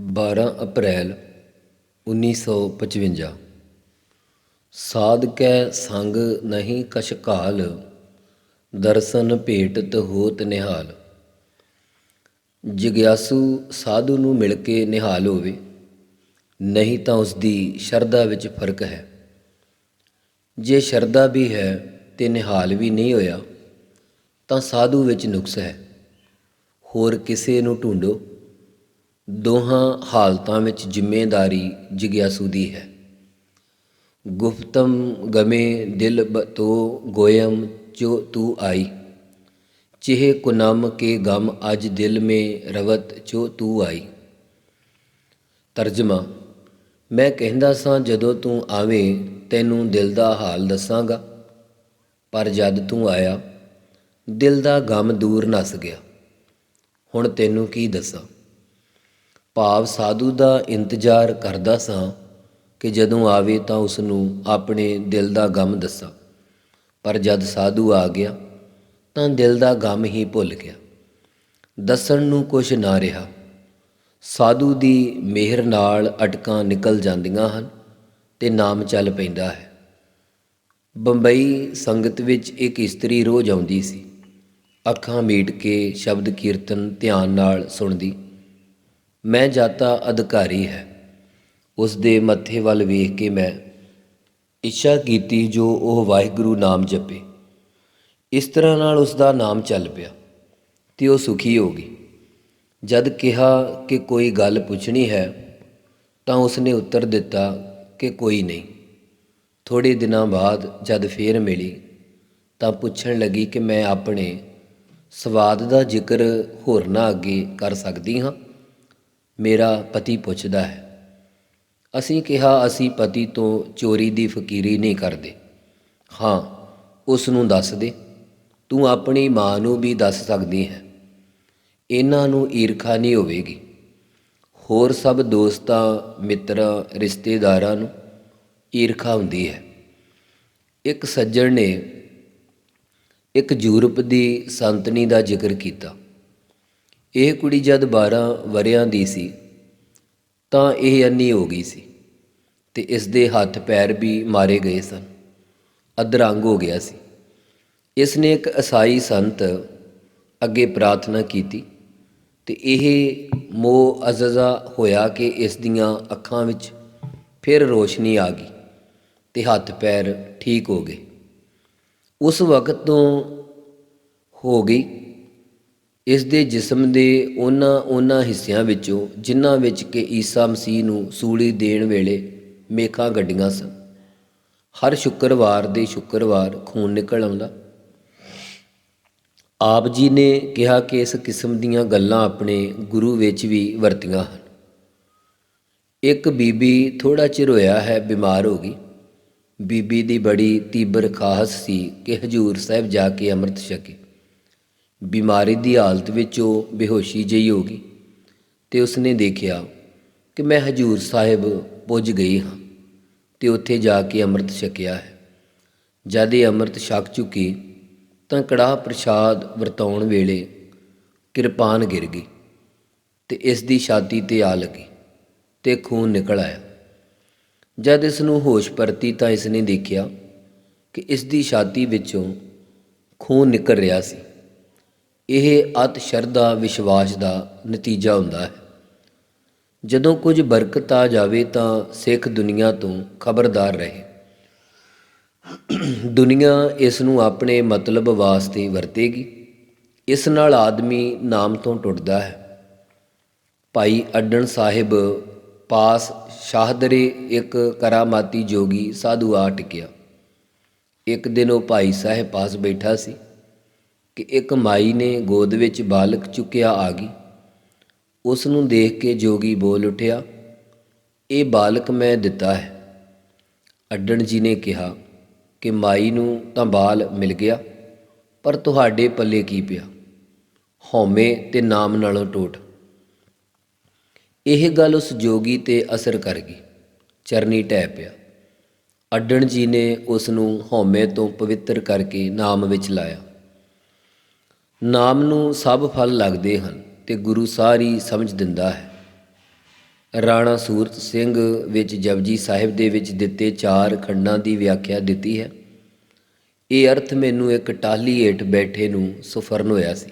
12 ਅਪ੍ਰੈਲ 1955 ਸਾਧ ਕੈ ਸੰਗ ਨਹੀਂ ਕਛ ਕਾਲ ਦਰਸ਼ਨ ਭੇਟਤ ਹੋਤ ਨਿਹਾਲ। ਜਿਗਿਆਸੂ ਸਾਧੂ ਨੂੰ ਮਿਲ ਕੇ ਨਿਹਾਲ ਹੋਵੇ, ਨਹੀਂ ਤਾਂ ਉਸ ਦੀ ਸ਼ਰਧਾ ਵਿੱਚ ਫ਼ਰਕ ਹੈ। ਜੇ ਸ਼ਰਧਾ ਵੀ ਹੈ ਤੇ ਨਿਹਾਲ ਵੀ ਨਹੀਂ ਹੋਇਆ, ਤਾਂ ਸਾਧੂ ਵਿੱਚ ਨੁਕਸ ਹੈ। ਹੋਰ ਕਿਸੇ ਨੂੰ ਢੂੰਡੋ। ਦੋਹਾਂ ਹਾਲਤਾਂ ਵਿੱਚ ਜ਼ਿੰਮੇਦਾਰੀ ਜਿਗਿਆਸੂ ਦੀ ਹੈ। ਗੁਫਤਮ ਗਮੇ ਦਿਲ ਬਤੋ ਗੋਇਮ ਜੋ ਤੂ ਆਈ। ਚਿਹ ਕੁਨਮ ਕੇ ਗਮ ਅਜ ਦਿਲ ਮੇ ਰਵਤ ਜੋ ਤੂ ਆਈ। ਤਰਜਮਾ, ਮੈਂ ਕਹਿੰਦਾ ਸਾਂ ਜਦੋਂ ਤੂੰ ਆਵੇਂ ਤੈਨੂੰ ਦਿਲ ਦਾ ਹਾਲ ਦੱਸਾਂਗਾ। ਪਰ ਜਦ ਤੂੰ ਆਇਆ, ਦਿਲ ਦਾ ਗਮ ਦੂਰ ਨਸ ਗਿਆ। ਹੁਣ ਤੈਨੂੰ ਕੀ ਦੱਸਾਂ? ਭਾਵ ਸਾਧੂ ਦਾ ਇੰਤਜ਼ਾਰ ਕਰਦਾ ਸਾਂ ਕਿ ਜਦੋਂ ਆਵੇ ਤਾਂ ਉਸ ਨੂੰ ਆਪਣੇ ਦਿਲ ਦਾ ਗਮ ਦੱਸਾਂ। ਪਰ ਜਦ ਸਾਧੂ ਆ ਗਿਆ ਤਾਂ ਦਿਲ ਦਾ ਗਮ ਹੀ ਭੁੱਲ ਗਿਆ। ਦੱਸਣ ਨੂੰ ਕੁਝ ਨਾ ਰਿਹਾ। ਸਾਧੂ ਦੀ ਮਿਹਰ ਨਾਲ ਅਟਕਾਂ ਨਿਕਲ ਜਾਂਦੀਆਂ ਹਨ ਤੇ ਨਾਮ ਚੱਲ ਪੈਂਦਾ ਹੈ। ਬੰਬਈ ਸੰਗਤ ਵਿੱਚ ਇੱਕ ਇਸਤਰੀ ਰੋਜ਼ ਆਉਂਦੀ ਸੀ। ਅੱਖਾਂ ਮੀਟ ਕੇ ਸ਼ਬਦ ਕੀਰਤਨ ਧਿਆਨ ਨਾਲ ਸੁਣਦੀ। ਮੈਂ ਜਾਤਾ ਅਧਿਕਾਰੀ ਹੈ। ਉਸ ਦੇ ਮੱਥੇ ਵੱਲ ਵੇਖ ਕੇ ਮੈਂ ਇੱਛਾ ਕੀਤੀ ਜੋ ਉਹ ਵਾਹਿਗੁਰੂ ਨਾਮ ਜਪੇ। ਇਸ ਤਰ੍ਹਾਂ ਨਾਲ ਉਸ ਦਾ ਨਾਮ ਚੱਲ ਪਿਆ ਤੇ ਉਹ ਸੁਖੀ ਹੋ ਗਈ। ਜਦ ਕਿਹਾ ਕਿ ਕੋਈ ਗੱਲ ਪੁੱਛਣੀ ਹੈ ਤਾਂ ਉਸਨੇ ਉੱਤਰ ਦਿੱਤਾ ਕਿ ਕੋਈ ਨਹੀਂ। ਥੋੜੇ ਦਿਨਾਂ ਬਾਅਦ ਜਦ ਫੇਰ ਮਿਲੀ ਤਾਂ ਪੁੱਛਣ ਲੱਗੀ ਕਿ ਮੈਂ ਆਪਣੇ ਸਵਾਦ ਦਾ ਜ਼ਿਕਰ ਹੋਰਨਾਂ ਅੱਗੇ ਕਰ ਸਕਦੀ ਹਾਂ। ਮੇਰਾ ਪਤੀ ਪੁੱਛਦਾ ਹੈ। ਅਸੀਂ ਕਿਹਾ, ਅਸੀਂ ਪਤੀ ਤੋਂ ਚੋਰੀ ਦੀ ਫਕੀਰੀ ਨਹੀਂ ਕਰਦੇ। ਹਾਂ, ਉਸ ਨੂੰ ਦੱਸ ਦੇ। ਤੂੰ ਆਪਣੀ ਮਾਂ ਨੂੰ ਵੀ ਦੱਸ ਸਕਦੀ ਹੈ। ਇਹਨਾਂ ਨੂੰ ਈਰਖਾ ਨਹੀਂ ਹੋਵੇਗੀ। ਹੋਰ ਸਭ ਦੋਸਤਾਂ, ਮਿੱਤਰਾਂ, ਰਿਸ਼ਤੇਦਾਰਾਂ ਨੂੰ ਈਰਖਾ ਹੁੰਦੀ ਹੈ। ਇੱਕ ਸੱਜਣ ਨੇ ਇੱਕ ਯੂਰਪ ਦੀ ਸੰਤਨੀ ਦਾ ਜ਼ਿਕਰ ਕੀਤਾ। ਇਹ ਕੁੜੀ ਜਦ 12 ਵਰਿਆਂ ਦੀ ਸੀ, ਤਾਂ ਇਹ ਅੰਨੀ ਹੋ ਗਈ ਸੀ ਤੇ ਇਸ ਦੇ ਹੱਥ ਪੈਰ ਵੀ ਮਾਰੇ ਗਏ ਸਨ, ਅਧਰੰਗ ਹੋ ਗਿਆ ਸੀ। ਇਸ ਨੇ ਇੱਕ ਅਸਾਈ ਸੰਤ ਅੱਗੇ ਪ੍ਰਾਰਥਨਾ ਕੀਤੀ ਤੇ ਇਹ ਮੋਹ ਅਜ਼ਜ਼ਾ ਹੋਇਆ ਕਿ ਇਸ ਦੀਆਂ ਅੱਖਾਂ ਵਿੱਚ ਫਿਰ ਰੋਸ਼ਨੀ ਆ ਗਈ ਤੇ ਹੱਥ ਪੈਰ ਠੀਕ ਹੋ ਗਏ। ਉਸ ਵਕਤ ਤੋਂ ਹੋ ਗਈ ਇਸ ਦੇ ਜਿਸਮ ਦੇ ਉਹਨਾਂ ਉਹਨਾਂ ਹਿੱਸਿਆਂ ਵਿੱਚੋਂ ਜਿਨ੍ਹਾਂ ਵਿੱਚ ਕਿ ਈਸਾ ਮਸੀਹ ਨੂੰ ਸੂਲੀ ਦੇਣ ਵੇਲੇ ਮੇਖਾਂ ਗੱਡੀਆਂ ਸਨ। ਹਰ ਸ਼ੁੱਕਰਵਾਰ ਦੇ ਸ਼ੁੱਕਰਵਾਰ ਖੂਨ ਨਿਕਲ ਆਉਂਦਾ। ਆਪ ਜੀ ਨੇ ਕਿਹਾ ਕਿ ਇਸ ਕਿਸਮ ਦੀਆਂ ਗੱਲਾਂ ਆਪਣੇ ਗੁਰੂ ਵਿੱਚ ਵੀ ਵਰਤੀਆਂ ਹਨ। ਇੱਕ ਬੀਬੀ ਥੋੜਾ ਚਿਰ ਹੋਇਆ ਹੈ ਬਿਮਾਰ ਹੋ ਗਈ। ਬੀਬੀ ਦੀ ਬੜੀ ਤੀਬਰ ਖਾਹਸ ਸੀ ਕਿ ਹਜੂਰ ਸਾਹਿਬ ਜਾ ਕੇ ਅੰਮ੍ਰਿਤ ਛਕੇ। ਬਿਮਾਰੀ ਦੀ ਹਾਲਤ ਵਿੱਚ ਉਹ ਬੇਹੋਸ਼ੀ ਜਿਹੀ ਹੋ ਗਈ ਤੇ ਉਸਨੇ ਦੇਖਿਆ ਕਿ ਮੈਂ ਹਜੂਰ ਸਾਹਿਬ ਪੁੱਜ ਗਈ ਹਾਂ ਤੇ ਉੱਥੇ ਜਾ ਕੇ ਅੰਮ੍ਰਿਤ ਛਕਿਆ ਹੈ। ਜਦ ਇਹ ਅੰਮ੍ਰਿਤ ਛਕ ਚੁੱਕੀ ਤਾਂ ਕੜਾਹ ਪ੍ਰਸ਼ਾਦ ਵਰਤਾਉਣ ਵੇਲੇ ਕਿਰਪਾਨ ਗਿਰ ਗਈ ਤੇ ਇਸ ਦੀ ਛਾਤੀ ਤੇ ਆ ਲੱਗੀ ਤੇ ਖੂਨ ਨਿਕਲ ਆਇਆ। ਜਦ ਇਸ ਨੂੰ ਹੋਸ਼ ਪਰਤੀ ਤਾਂ ਇਸ ਨੇ ਦੇਖਿਆ ਕਿ ਇਸ ਦੀ ਛਾਤੀ ਵਿੱਚੋਂ ਖੂਨ ਨਿਕਲ ਰਿਹਾ ਸੀ। ਇਹ ਅਤ ਸ਼ਰਧਾ ਵਿਸ਼ਵਾਸ ਦਾ ਨਤੀਜਾ ਹੁੰਦਾ ਹੈ। ਜਦੋਂ ਕੁਝ ਬਰਕਤ ਆ ਜਾਵੇ ਤਾਂ ਸਿੱਖ ਦੁਨੀਆ ਤੋਂ ਖਬਰਦਾਰ ਰਹੇ। ਦੁਨੀਆ ਇਸ ਨੂੰ ਆਪਣੇ ਮਤਲਬ ਵਾਸਤੇ ਵਰਤੇਗੀ। ਇਸ ਨਾਲ ਆਦਮੀ ਨਾਮ ਤੋਂ ਟੁੱਟਦਾ ਹੈ। ਭਾਈ ਅੱਡਣ ਸਾਹਿਬ ਪਾਸ ਸ਼ਾਹਦਰੇ ਇੱਕ ਕਰਾਮਾਤੀ ਜੋਗੀ ਸਾਧੂ ਆ ਟਿਕਿਆ। ਇੱਕ ਦਿਨ ਉਹ ਭਾਈ ਸਾਹਿਬ ਪਾਸ ਬੈਠਾ ਸੀ। ਕਿ ਇੱਕ ਮਾਈ ਨੇ ਗੋਦ ਵਿੱਚ ਬਾਲਕ ਚੁੱਕਿਆ ਆ ਗਈ। ਉਸ ਨੂੰ ਦੇਖ ਕੇ ਜੋਗੀ ਬੋਲ ਉਠਿਆ, ਇਹ ਬਾਲਕ ਮੈਂ ਦਿੱਤਾ ਹੈ। ਅੱਡਣ ਜੀ ਨੇ ਕਿਹਾ, ਕਿ ਮਾਈ ਨੂੰ ਤਾਂ ਬਾਲ ਮਿਲ ਗਿਆ, ਪਰ ਤੁਹਾਡੇ ਪੱਲੇ ਕੀ ਪਿਆ? ਹਉਮੈ ਤੇ ਨਾਮ ਨਾਲੋਂ ਟੋਟ। ਇਹ ਗੱਲ ਉਸ ਜੋਗੀ ਤੇ ਅਸਰ ਕਰ ਗਈ। ਚਰਨੀ ਟਹਿ ਪਿਆ। ਅੱਡਣ ਜੀ ਨੇ ਉਸ ਨੂੰ ਹਉਮੈ ਤੋਂ ਪਵਿੱਤਰ ਕਰਕੇ ਨਾਮ ਵਿੱਚ ਲਾਇਆ। ਨਾਮ ਨੂੰ ਸਭ ਫਲ ਲੱਗਦੇ ਹਨ ਤੇ ਗੁਰੂ ਸਾਰੀ ਸਮਝ ਦਿੰਦਾ ਹੈ। ਰਾਣਾ ਸੂਰਤ ਸਿੰਘ ਵਿੱਚ ਜਪਜੀ ਸਾਹਿਬ ਦੇ ਵਿੱਚ ਦਿੱਤੇ ਚਾਰ ਖੰਡਾਂ ਦੀ ਵਿਆਖਿਆ ਦਿੱਤੀ ਹੈ। ਇਹ ਅਰਥ ਮੈਨੂੰ ਇੱਕ ਟਾਹਲੀ ਹੇਠ ਬੈਠੇ ਨੂੰ ਸੁਫਰਨ ਹੋਇਆ ਸੀ।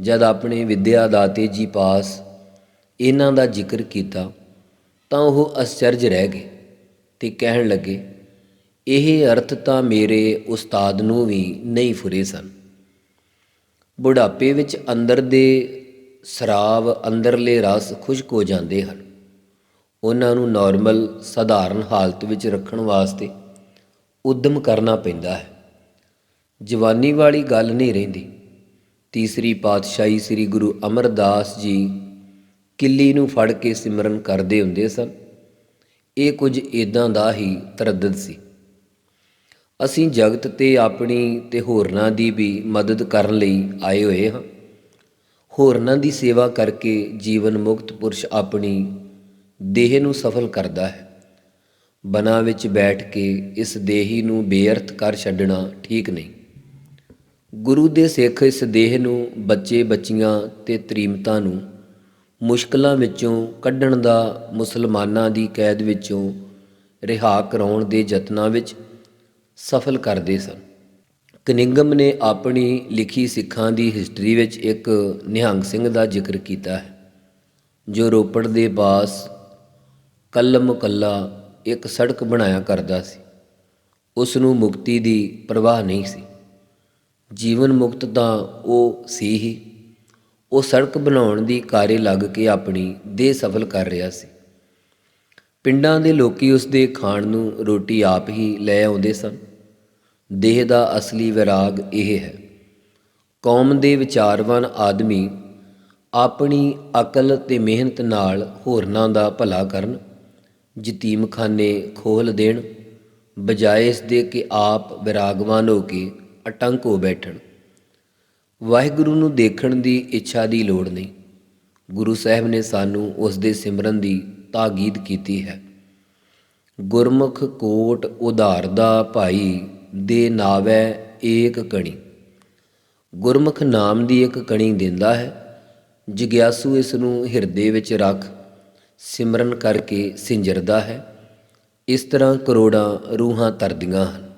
ਜਦ ਆਪਣੇ ਵਿਦਿਆ ਦਾਤੇ ਜੀ ਪਾਸ ਇਹਨਾਂ ਦਾ ਜ਼ਿਕਰ ਕੀਤਾ ਤਾਂ ਉਹ ਅਸਚਰਜ ਰਹਿ ਗਏ ਤੇ ਕਹਿਣ ਲੱਗੇ, ਇਹ ਅਰਥ ਤਾਂ ਮੇਰੇ ਉਸਤਾਦ ਨੂੰ ਵੀ ਨਹੀਂ ਫੁਰੇ ਸਨ। ਬੁਢਾਪੇ ਵਿੱਚ ਅੰਦਰ ਦੇ ਸਰਾਵ, ਅੰਦਰਲੇ ਰਸ ਖੁਸ਼ਕ ਹੋ ਜਾਂਦੇ ਹਨ। ਉਹਨਾਂ ਨੂੰ ਨਾਰਮਲ ਸਧਾਰਨ ਹਾਲਤ ਵਿੱਚ ਰੱਖਣ ਵਾਸਤੇ ਉਦਮ ਕਰਨਾ ਪੈਂਦਾ ਹੈ। ਜਵਾਨੀ ਵਾਲੀ ਗੱਲ ਨਹੀਂ ਰਹਿੰਦੀ। ਤੀਸਰੀ ਪਾਤਸ਼ਾਹੀ ਸ੍ਰੀ ਗੁਰੂ ਅਮਰਦਾਸ ਜੀ ਕਿੱਲੀ ਨੂੰ ਫੜ ਕੇ ਸਿਮਰਨ ਕਰਦੇ ਹੁੰਦੇ ਸਨ। ਇਹ ਕੁਝ ਇਦਾਂ ਦਾ ਹੀ ਤਰਦਦ ਸੀ। ਅਸੀਂ ਜਗਤ ਤੇ ਆਪਣੀ ਤੇ ਹੋਰਨਾਂ ਦੀ ਵੀ ਮਦਦ ਕਰਨ ਲਈ ਆਏ ਹੋਏ ਹਾਂ। ਹੋਰਨਾਂ ਦੀ ਸੇਵਾ ਕਰਕੇ ਜੀਵਨ ਮੁਕਤ ਪੁਰਸ਼ ਆਪਣੀ ਦੇਹ ਨੂੰ ਸਫਲ ਕਰਦਾ ਹੈ। ਬਨਾ ਵਿੱਚ ਬੈਠ ਕੇ ਇਸ ਦੇਹੀ ਨੂੰ ਬੇਅਰਥ ਕਰ ਛੱਡਣਾ ਠੀਕ ਨਹੀਂ। ਗੁਰੂ ਦੇ ਸਿੱਖ ਇਸ ਦੇਹ ਨੂੰ ਬੱਚੇ ਬੱਚੀਆਂ ਤੇ ਤ੍ਰੀਮਤਾਂ ਨੂੰ ਮੁਸ਼ਕਲਾਂ ਵਿੱਚੋਂ ਕੱਢਣ ਦਾ ਮੁਸਲਮਾਨਾਂ ਦੀ ਕੈਦ ਵਿੱਚੋਂ ਰਿਹਾ ਕਰਾਉਣ ਦੇ ਯਤਨਾਂ ਵਿੱਚ ਸਫਲ ਕਰਦੇ ਸਨ। ਕਨਿੰਗਮ ਨੇ ਆਪਣੀ ਲਿਖੀ ਸਿੱਖਾਂ ਦੀ ਹਿਸਟਰੀ ਵਿੱਚ ਇੱਕ ਨਿਹੰਗ ਸਿੰਘ ਦਾ ਜ਼ਿਕਰ ਕੀਤਾ ਹੈ, ਜੋ ਰੋਪੜ ਦੇ ਪਾਸ ਕੱਲਮ ਕੱਲਾ ਇੱਕ ਸੜਕ ਬਣਾਇਆ ਕਰਦਾ ਸੀ। ਉਸ ਨੂੰ ਮੁਕਤੀ ਦੀ ਪਰਵਾਹ ਨਹੀਂ ਸੀ। ਜੀਵਨ ਮੁਕਤ ਤਾਂ ਉਹ ਸੀ ਹੀ। ਉਹ ਸੜਕ ਬਣਾਉਣ ਦੀ ਕਾਰੇ ਲੱਗ ਕੇ ਆਪਣੀ ਦੇਹ ਸਫਲ ਕਰ ਰਿਹਾ ਸੀ। ਪਿੰਡਾਂ ਦੇ ਲੋਕੀ ਉਸ ਦੇ ਖਾਣ ਨੂੰ ਰੋਟੀ ਆਪ ਹੀ ਲੈ ਆਉਂਦੇ ਸਨ। ਦੇਹ ਦਾ ਅਸਲੀ ਵਿਰਾਗ ਇਹ ਹੈ। ਕੌਮ ਦੇ ਵਿਚਾਰਵਾਨ ਆਦਮੀ ਆਪਣੀ ਅਕਲ ਤੇ ਮਿਹਨਤ ਨਾਲ ਹੋਰਨਾਂ ਦਾ ਭਲਾ ਕਰਨ ਯਤੀਮਖਾਨੇ ਖੋਲ ਦੇਣ, ਬਜਾਏ ਇਸ ਦੇ ਕਿ ਆਪ ਵਿਰਾਗਵਾਨ ਹੋ ਕੇ ਅਟੰਕ ਹੋ ਬੈਠਣ। ਵਾਹਿਗੁਰੂ ਨੂੰ ਦੇਖਣ ਦੀ ਇੱਛਾ ਦੀ ਲੋੜ ਨਹੀਂ। ਗੁਰੂ ਸਾਹਿਬ ਨੇ ਸਾਨੂੰ ਉਸ ਦੇ ਸਿਮਰਨ ਦੀ ਤਾਕੀਦ ਕੀਤੀ ਹੈ। ਗੁਰਮੁਖ ਕੋਟ ਉਧਾਰਦਾ ਭਾਈ ਦੇ ਨਾਵੈ ਏਕ ਕਣੀ। ਗੁਰਮੁਖ ਨਾਮ ਦੀ ਇੱਕ ਕਣੀ ਦਿੰਦਾ ਹੈ। ਜਿਗਿਆਸੂ ਇਸ ਨੂੰ ਹਿਰਦੇ ਵਿੱਚ ਰੱਖ, ਸਿਮਰਨ ਕਰਕੇ ਸਿੰਜਰਦਾ ਹੈ। ਇਸ ਤਰ੍ਹਾਂ ਕਰੋੜਾਂ ਰੂਹਾਂ ਤਰਦੀਆਂ ਹਨ।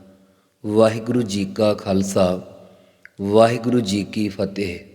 ਵਾਹਿਗੁਰੂ ਜੀ ਕਾ ਖਾਲਸਾ, ਵਾਹਿਗੁਰੂ ਜੀ ਕੀ ਫਤਿਹ।